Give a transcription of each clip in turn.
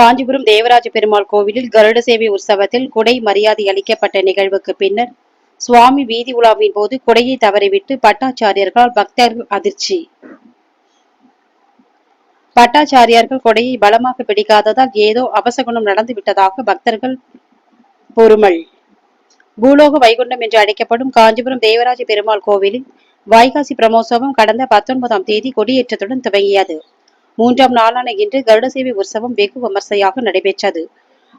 காஞ்சிபுரம் தேவராஜ பெருமாள் கோவிலில் கருட சேவை உற்சவத்தில் குடை மரியாதை அளிக்கப்பட்ட நிகழ்வுக்கு பின்னர் சுவாமி வீதி உலாவின் போது குடையை தவறிவிட்டு பட்டாச்சாரியர்களால் பக்தர்கள் அதிர்ச்சி. பட்டாச்சாரியார்கள் கொடையை பலமாக பிடிக்காததால் ஏதோ அபசகுணம் நடந்து விட்டதாக பக்தர்கள் பொறுமல். பூலோக வைகுண்டம் என்று அழைக்கப்படும் காஞ்சிபுரம் தேவராஜ பெருமாள் கோவிலில் வைகாசி பிரமோத்சவம் கடந்த பத்தொன்பதாம் தேதி கொடியேற்றத்துடன் துவங்கியது. மூன்றாம் நாளான இன்று கருட சேவை உற்சவம் வெகு விமர்சையாக நடைபெற்றது.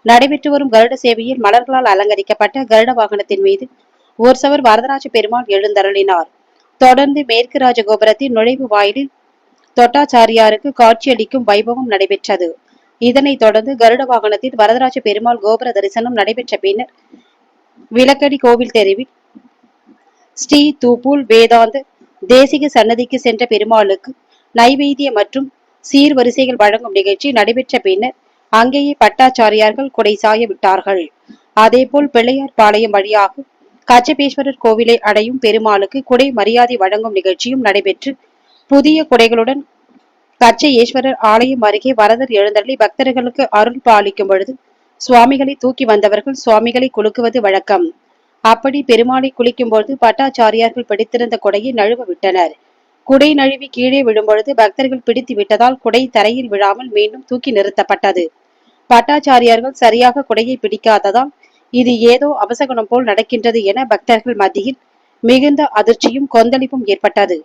நடைபெற்று வரும் கருட சேவையில் மலர்களால் அலங்கரிக்கப்பட்ட கருட வாகனத்தின் மீது உற்சவர் வரதராஜ பெருமாள் எழுந்தருளினார். தொடர்ந்து மேற்கு ராஜகோபுரத்தின் நுழைவு வாயிலில் தொட்டாச்சாரியாருக்கு காட்சியளிக்கும் வைபவம் நடைபெற்றது. இதனைத் தொடர்ந்து கருட வாகனத்தில் வரதராஜ பெருமாள் கோபுர தரிசனம் நடைபெற்ற பின்னர் விளக்கடி கோவில் தெருவில் ஸ்ரீ தூபூல் வேதாந்த் தேசிக சன்னதிக்கு சென்ற பெருமாளுக்கு நைவேத்திய மற்றும் சீர்வரிசைகள் வழங்கும் நிகழ்ச்சி நடைபெற்ற பின்னர் அங்கேயே பட்டாச்சாரியார்கள் குடை சாய விட்டார்கள். அதேபோல் பிள்ளையார் பாளையம் வழியாக கச்சபேஸ்வரர் கோவிலை அடையும் பெருமாளுக்கு குடை மரியாதை வழங்கும் நிகழ்ச்சியும் நடைபெற்று புதிய குடைகளுடன் கச்சை ஈஸ்வரர் ஆலயம் அருகே வரதர் எழுந்தள்ளி பக்தர்களுக்கு அருள் பாலிக்கும் பொழுது சுவாமிகளை தூக்கி வந்தவர்கள் சுவாமிகளை குலுக்குவது வழக்கம். அப்படி பெருமாளை குளிக்கும் பொழுது பட்டாச்சாரியார்கள் பிடித்திருந்த குடையை நழுவ விட்டனர். குடை நழுவி கீழே விழும்பொழுது பக்தர்கள் பிடித்து விட்டதால் குடை தரையில் விழாமல் மீண்டும் தூக்கி நிறுத்தப்பட்டது. பட்டாச்சாரியார்கள் சரியாக குடையை பிடிக்காததால் இது ஏதோ அபசகுணம் போல் நடக்கின்றது என பக்தர்கள் மத்தியில் மிகுந்த அதிர்ச்சியும் கொந்தளிப்பும் ஏற்பட்டது.